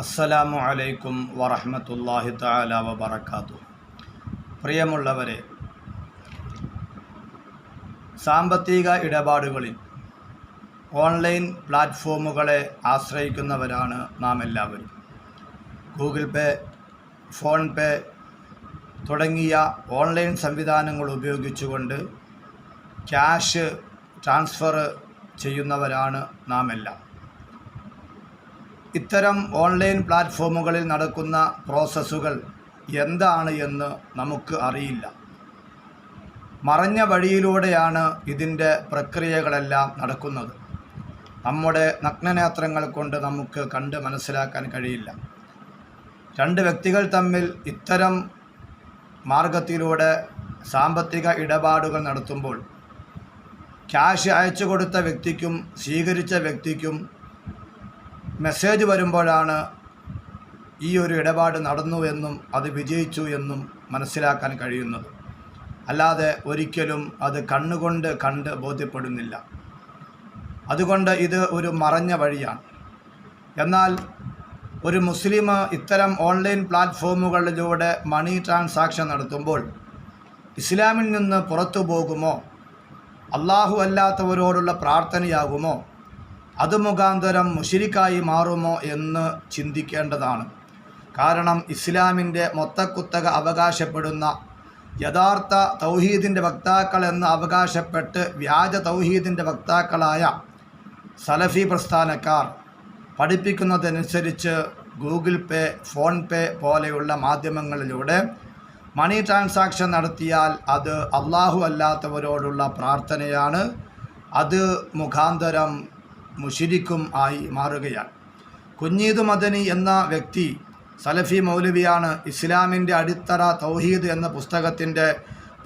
അസ്സലാമു അലൈക്കും വറഹമത്തല്ലാഹി തആല വബറകാതു പ്രിയമുള്ളവരെ സാമ്പത്തിക ഇടപാടുകളിൽ ഓൺലൈൻ പ്ലാറ്റ്ഫോമുകളെ ആശ്രയിക്കുന്നവരാണ് നാം എല്ലാവരും. ഗൂഗിൾ പേ ഫോൺ പേ തുടങ്ങിയ ഓൺലൈൻ സംവിധാനങ്ങൾ ഉപയോഗിച്ചുകൊണ്ട് ക്യാഷ് ട്രാൻസ്ഫർ ചെയ്യുന്നവരാണ് നാം എല്ലാം. ഇത്തരം ഓൺലൈൻ പ്ലാറ്റ്ഫോമുകളിൽ നടക്കുന്ന പ്രോസസ്സുകൾ എന്താണ് എന്ന് നമുക്ക് അറിയില്ല. മറഞ്ഞ വഴിയിലൂടെയാണ് ഇതിന്റെ പ്രക്രിയകളെല്ലാം നടക്കുന്നത്. നമ്മുടെ നഗ്നനേത്രങ്ങൾ കൊണ്ട് നമുക്ക് കണ്ട് മനസ്സിലാക്കാൻ കഴിയില്ല. രണ്ട് വ്യക്തികൾ തമ്മിൽ ഇത്തരം മാർഗത്തിലൂടെ സാമ്പത്തിക ഇടപാടുകൾ നടത്തുമ്പോൾ ക്യാഷ് അയച്ചു കൊടുത്ത വ്യക്തിക്കും സ്വീകരിച്ച വ്യക്തിക്കും മെസ്സേജ് വരുമ്പോഴാണ് ഈ ഒരു ഇടപാട് നടന്നു എന്നും അത് വിജയിച്ചു എന്നും മനസ്സിലാക്കാൻ കഴിയുന്നത്. അല്ലാതെ ഒരിക്കലും അത് കണ്ണുകൊണ്ട് കണ്ട് ബോധ്യപ്പെടുന്നില്ല. അതുകൊണ്ട് ഇത് ഒരു മറഞ്ഞ വഴിയാണ്. എന്നാൽ ഒരു മുസ്ലിം ഇത്തരം ഓൺലൈൻ പ്ലാറ്റ്ഫോമുകളിലൂടെ മണി ട്രാൻസാക്ഷൻ നടത്തുമ്പോൾ ഇസ്ലാമിൽ നിന്ന് പുറത്തു പോകുമോ? അള്ളാഹു അല്ലാത്തവരോടുള്ള പ്രാർത്ഥനയാകുമോ? അത് മുഖാന്തരം മുഷിരിക്കായി മാറുമോ എന്ന് ചിന്തിക്കേണ്ടതാണ്. കാരണം ഇസ്ലാമിന്റെ മൊത്തക്കുത്തക അവകാശപ്പെടുന്ന യഥാർത്ഥ തൗഹീദിന്റെ വക്താക്കൾ എന്ന് അവകാശപ്പെട്ട് വ്യാജ തൗഹീദിന്റെ വക്താക്കളായ സലഫി പ്രസ്ഥാനക്കാർ പഠിപ്പിക്കുന്നതനുസരിച്ച് ഗൂഗിൾ പേ ഫോൺ പേ പോലെയുള്ള മാധ്യമങ്ങളിലൂടെ മണി ട്രാൻസാക്ഷൻ നടത്തിയാൽ അത് അള്ളാഹു അല്ലാത്തവരോടുള്ള പ്രാർത്ഥനയാണ്. അത് മുഖാന്തരം മുഷിരിക്കും ആയി മാറുകയാണ് കുഞ്ഞീദ് മദനി എന്ന വ്യക്തി സലഫി മൗലവിയാണ് ഇസ്ലാമിന്റെ അടിത്തറ തൗഹീദ് എന്ന പുസ്തകത്തിന്റെ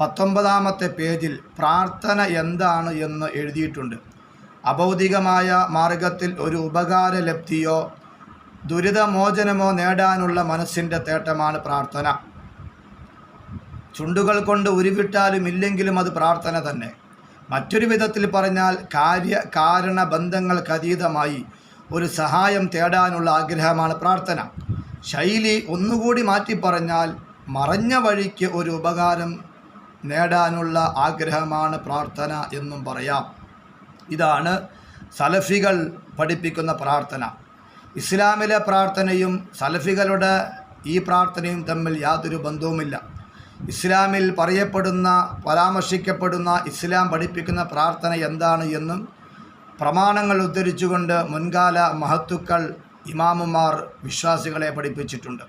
പത്തൊമ്പതാമത്തെ പേജിൽ പ്രാർത്ഥന എന്താണ് എന്ന് എഴുതിയിട്ടുണ്ട്. അഭൗതികമായ മാർഗത്തിൽ ഒരു ഉപകാര ലബ്ധിയോ ദുരിതമോചനമോ നേടാനുള്ള മനസ്സിന്റെ തേട്ടമാണ് പ്രാർത്ഥന. ചുണ്ടുകൾ കൊണ്ട് ഉരുവിട്ടാലും ഇല്ലെങ്കിലും അത് പ്രാർത്ഥന തന്നെ. മറ്റൊരു വിധത്തിൽ പറഞ്ഞാൽ കാര്യ കാരണ ബന്ധങ്ങൾക്കതീതമായി ഒരു സഹായം തേടാനുള്ള ആഗ്രഹമാണ് പ്രാർത്ഥന. ശൈലി ഒന്നുകൂടി മാറ്റി പറഞ്ഞാൽ മറഞ്ഞ വഴിക്ക് ഒരു ഉപകാരം നേടാനുള്ള ആഗ്രഹമാണ് പ്രാർത്ഥന എന്നും പറയാം. ഇതാണ് സലഫികൾ പഠിപ്പിക്കുന്ന പ്രാർത്ഥന. ഇസ്ലാമിലെ പ്രാർത്ഥനയും സലഫികളുടെ ഈ പ്രാർത്ഥനയും തമ്മിൽ യാതൊരു ബന്ധവുമില്ല. ഇസ്ലാമിൽ പറയപ്പെടുന്ന പരാമർശിക്കപ്പെടുന്ന ഇസ്ലാം പഠിപ്പിക്കുന്ന പ്രാർത്ഥന എന്താണ് എന്നും പ്രമാണങ്ങൾ ഉദ്ധരിച്ചുകൊണ്ട് മുൻകാല മഹത്തുക്കൾ ഇമാമുമാർ വിശ്വാസികളെ പഠിപ്പിച്ചിട്ടുണ്ട്.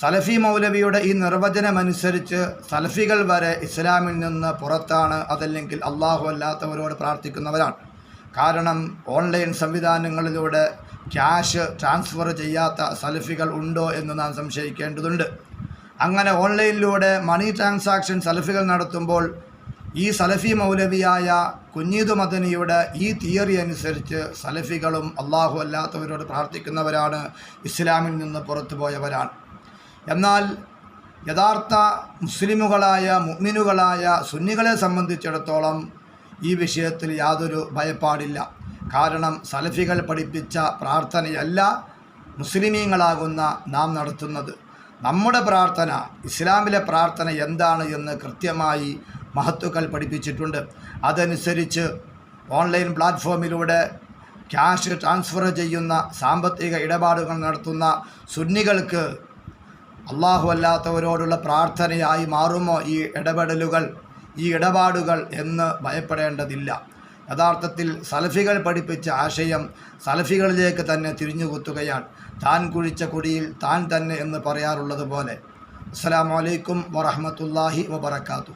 സലഫി മൗലവിയുടെ ഈ നിർവചനമനുസരിച്ച് സലഫികൾ വരെ ഇസ്ലാമിൽ നിന്ന് പുറത്താണ് അതല്ലെങ്കിൽ അള്ളാഹു അല്ലാത്തവരോട് പ്രാർത്ഥിക്കുന്നവരാണ്. കാരണം ഓൺലൈൻ സംവിധാനങ്ങളിലൂടെ ക്യാഷ് ട്രാൻസ്ഫർ ചെയ്യാത്ത സലഫികൾ ഉണ്ടോ എന്ന് നാം സംശയിക്കേണ്ടതുണ്ട്. അങ്ങനെ ഓൺലൈനിലൂടെ മണി ട്രാൻസാക്ഷൻ സലഫികൾ നടത്തുമ്പോൾ ഈ സലഫി മൗലവിയായ കുഞ്ഞീദ് മദനിയുടെ ഈ തിയറി അനുസരിച്ച് സലഫികളും അള്ളാഹു അല്ലാത്തവരോട് പ്രാർത്ഥിക്കുന്നവരാണ് ഇസ്ലാമിൽ നിന്ന് പുറത്തുപോയവരാണ് എന്നാൽ യഥാർത്ഥ മുസ്ലിമുകളായ മുഗ്മിനുകളായ സുന്നികളെ സംബന്ധിച്ചിടത്തോളം ഈ വിഷയത്തിൽ യാതൊരു ഭയപ്പാടില്ല. കാരണം സലഫികൾ പഠിപ്പിച്ച പ്രാർത്ഥനയല്ല മുസ്ലിമീങ്ങളാകുന്ന നാം നടത്തുന്നത്. നമ്മുടെ പ്രാർത്ഥന ഇസ്ലാമിലെ പ്രാർത്ഥന എന്താണ് എന്ന് കൃത്യമായി മഹത്വക്കൾ പഠിപ്പിച്ചിട്ടുണ്ട്. അതനുസരിച്ച് ഓൺലൈൻ പ്ലാറ്റ്ഫോമിലൂടെ ക്യാഷ് ട്രാൻസ്ഫർ ചെയ്യുന്ന സാമ്പത്തിക ഇടപാടുകൾ നടത്തുന്ന സുന്നികൾക്ക് അള്ളാഹു അല്ലാത്തവരോടുള്ള പ്രാർത്ഥനയായി മാറുമോ ഈ ഇടപെടലുകൾ ഈ ഇടപാടുകൾ എന്ന് ഭയപ്പെടേണ്ടതില്ല. യഥാർത്ഥത്തിൽ സലഫികൾ പഠിപ്പിച്ച ആശയം സലഫികളിലേക്ക് തന്നെ തിരിഞ്ഞുകുത്തുകയാണ് താൻ കുഴിച്ച കുടിയിൽ താൻ തന്നെ എന്ന് പറയാറുള്ളത് പോലെ അസ്സാം വലൈക്കും വറഹമത്തല്ലാഹി വബർക്കാത്തു